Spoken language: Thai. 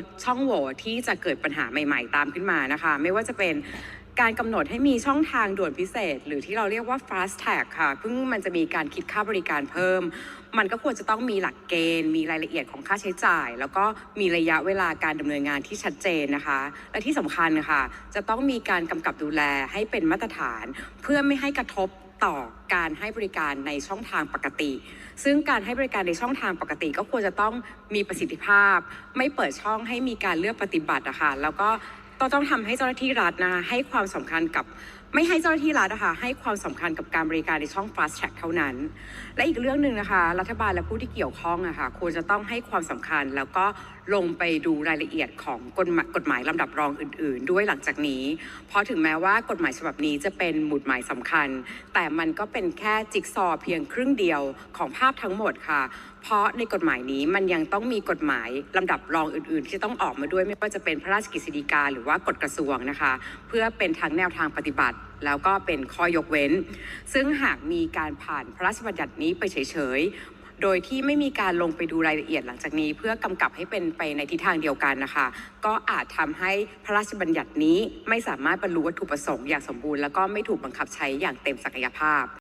ดช่องโหว่ที่จะเกิดปัญหาใหม่ ๆ ตามขึ้นมานะคะ ไม่ว่าจะเป็นการกำหนดให้มีช่องทางด่วนพิเศษ หรือที่เราเรียกว่า fast tag ค่ะเพิ่งมันจะมีการคิดค่าบริการเพิ่ม มันก็ควรจะต้องมีหลักเกณฑ์ มีรายละเอียดของค่าใช้จ่าย แล้วก็มีระยะเวลาการดำเนินงานที่ชัดเจนนะคะ และที่สำคัญค่ะ จะต้องมีการกำกับดูแลให้เป็นมาตรฐาน เพื่อไม่ให้กระทบ ต่อการให้บริการในช่องทางปกติ ซึ่งการให้บริการในช่องทางปกติ ก็ควรจะต้องมีประสิทธิภาพ ไม่เปิดช่องให้มีการเลือกปฏิบัตินะคะแล้วก็ต้องต้องทำให้เจ้าหน้าที่รัฐนะคะให้ความสำคัญกับ ไม่ให้เจ้าหน้าที่รัฐนะคะให้ความสำคัญกับการบริการในช่อง fast track เท่านั้น และอีกเรื่องหนึ่งนะคะ รัฐบาลและผู้ที่เกี่ยวข้องอะค่ะควรจะต้องให้ความสำคัญ แล้วก็ลงไปดูรายละเอียดของกฎหมายกฎหมายลำดับรองอื่น ๆ ด้วยหลังจากนี้ เพราะถึงแม้ว่ากฎหมายฉบับนี้จะเป็นหมุดหมายสำคัญ แต่มันก็เป็นแค่จิ๊กซอเพียงครึ่งเดียวของภาพทั้งหมดค่ะ เพราะในกฎหมายนี้มันยังต้องมีกฎหมายลำดับรองอื่น ๆ ที่ต้องออกมาด้วยไม่ว่าจะเป็นพระราชกฤษฎีกาหรือว่ากฎกระทรวงนะคะ เพื่อเป็นทั้งแนวทางปฏิบัติ แล้วก็เป็นข้อยกเว้น ซึ่งหากมีการผ่านพระราชบัญญัตินี้ไปเฉยๆโดยที่ไม่มีการลงไปดูรายละเอียดหลังจากนี้ เพื่อกำกับให้เป็นไปในทิศทางเดียวกันนะคะ ก็อาจทำให้พระราชบัญญัตินี้ไม่สามารถบรรลุวัตถุประสงค์อย่างสมบูรณ์ แล้วก็ไม่ถูกบังคับใช้อย่างเต็มศักยภาพ